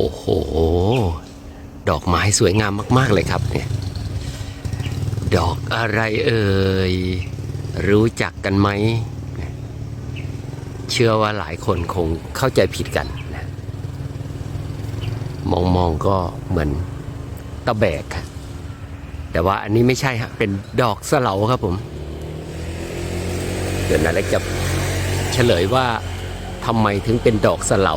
โอ้โห ดอกไม้สวยงามมาก ๆ เลยครับเนี่ย ดอกอะไรเอ่ย รู้จักกันไหม เชื่อว่าหลายคนคงเข้าใจผิดกันนะมองมองก็เหมือนตะแบกครับแต่ว่าอันนี้ไม่ใช่ฮะ เป็นดอกสเลาครับผม เดี๋ยวนาเล็กจะเฉลยว่าทำไมถึงเป็นดอกสเลา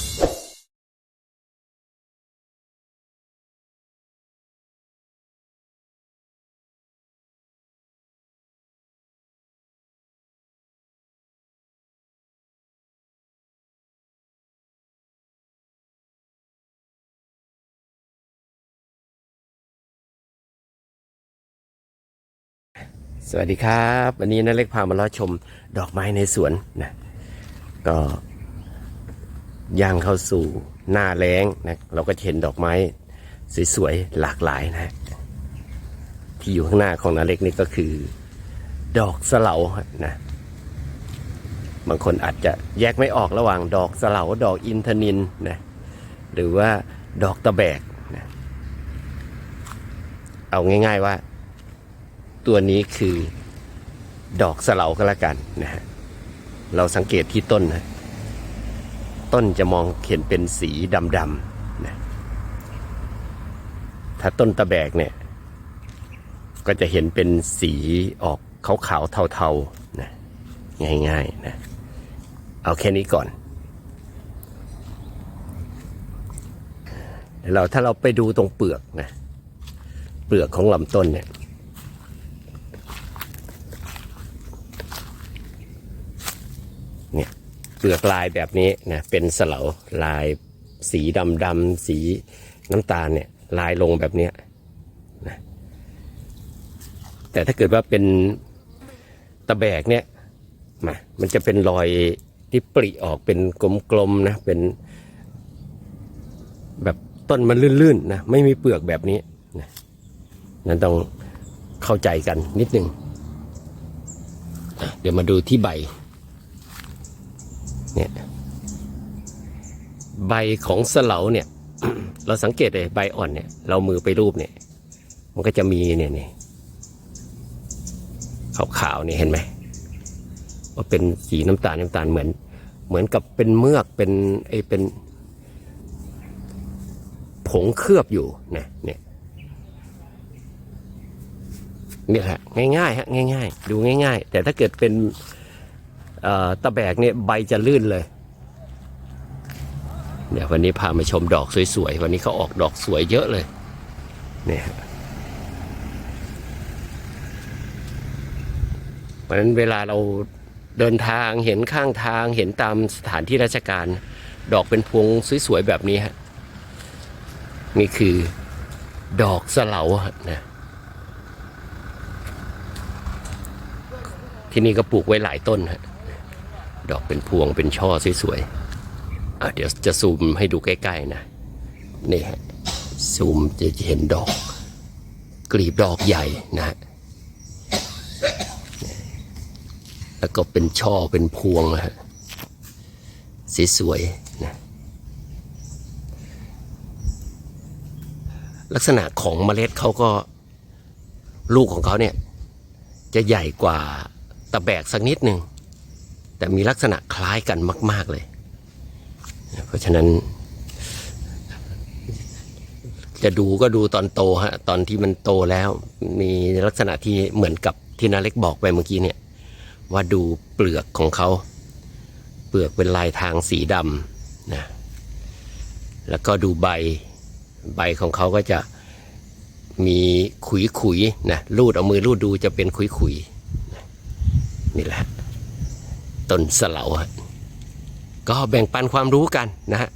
สวัสดีครับ วันนี้นาเล็กพามาล้อชมดอกไม้ในสวนนะก็ย่างเข้าสู่หน้าแล้งนะเราก็เห็นดอกไม้สวยๆหลากหลายนะ ที่อยู่ข้างหน้าของนาเล็กนี่ก็คือ ดอกสเลานะบางคนอาจจะแยกไม่ออกระหว่างดอกสเลาดอกอินทนินนะหรือว่าดอกตะแบกนะเอาง่าย ๆว่า ตัวนี้คือดอกสเลาก็แล้วกันนะฮะเราสังเกตที่ต้นนะต้นจะมองเห็นเป็นสีดำๆนะถ้าต้นตะแบกเนี่ยก็จะเห็นเป็นสีออกขาวๆเทาๆนะง่ายๆนะเอาแค่นี้ก่อนเราถ้าเราไปดูตรงเปลือกนะเปลือกของลำต้นเนี่ย เนี่ยเปลือกลายแบบนี้นะเป็นสลาลายสีดำดำสีน้ำตาลเนี่ยลายลงแบบเนี้ยนะแต่ถ้าเกิดว่าเป็นตะแบกเนี่ยมามันจะเป็นรอยที่ปริออกเป็นกลมๆนะเป็นแบบต้นมันลื่นๆนะไม่มีเปลือกแบบนี้นะนั้นต้องเข้าใจกันนิดนึง เดี๋ยวมาดูที่ใบ เนี่ยใบของสเหลาเนี่ย เราสังเกตเลยใบอ่อนเนี่ย เรามือไปรูปเนี่ย มันก็จะมีเนี่ยเนี่ยขาวๆเนี่ยเห็นไหมว่าเป็นสีน้ำตาลน้ำตาลเหมือน เหมือนกับเป็นเมือกเป็นไอเป็น ผงเคลือบอยู่นะเนี่ยเนี่ยฮะง่ายๆฮะง่าย ๆ ดูง่าย ๆ แต่ถ้าเกิดเป็น ตะแบกเนี่ยใบจะลื่นเลยเดี๋ยววันนี้พามาชมดอกสวยๆ วันนี้เขาออกดอกสวยเยอะเลยเนี่ยเพราะฉะนั้นเวลาเราเดินทางเห็นข้างทางเห็นตามสถานที่ราชการ ดอกเป็นพวงสวยๆ แบบนี้ฮะนี่คือดอกสเลาฮะนะที่นี่ก็ปลูกไว้หลายต้นฮะ ดอกเป็นพวงเป็นช่อสวยๆเดี๋ยวจะซูมให้ดูใกล้ๆนะนี่ฮะซูมจะเห็นดอก กลีบดอกใหญ่นะฮะแล้วก็เป็นช่อเป็นพวงนะฮะสสวยๆนะลักษณะของเมล็ดเขาก็ลูกของเขาเนี่ย จะใหญ่กว่าตะแบกสักนิดหนึ่ง แต่มีลักษณะคล้ายกันมาก ๆเลย เพราะฉะนั้น จะดูก็ดูตอนโตฮะ ตอนที่มันโตแล้ว มีลักษณะที่เหมือนกับที่นาเล็กบอกไปเมื่อกี้เนี่ย ว่าดูเปลือกของเขา เปลือกเป็นลายทางสีดำนะแล้วก็ดูใบใบของเขาก็จะมีขุยขุยๆนะรูดเอามือรูดดูจะเป็นขุยขุยๆนี่แหละ ต้นสะเหลาก็แบ่งปันความรู้กันนะฮะ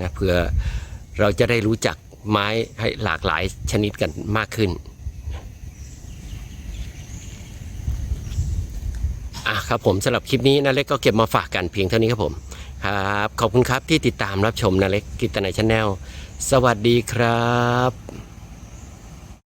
นะเพื่อเราจะได้รู้จักไม้ให้หลากหลายชนิดกันมากขึ้นอะครับผมสำหรับคลิปนี้นาเล็กก็เก็บมาฝากกันเพียงเท่านี้ครับผมครับขอบคุณครับที่ติดตามรับชมนาเล็กกิตนาชาแนลสวัสดีครับ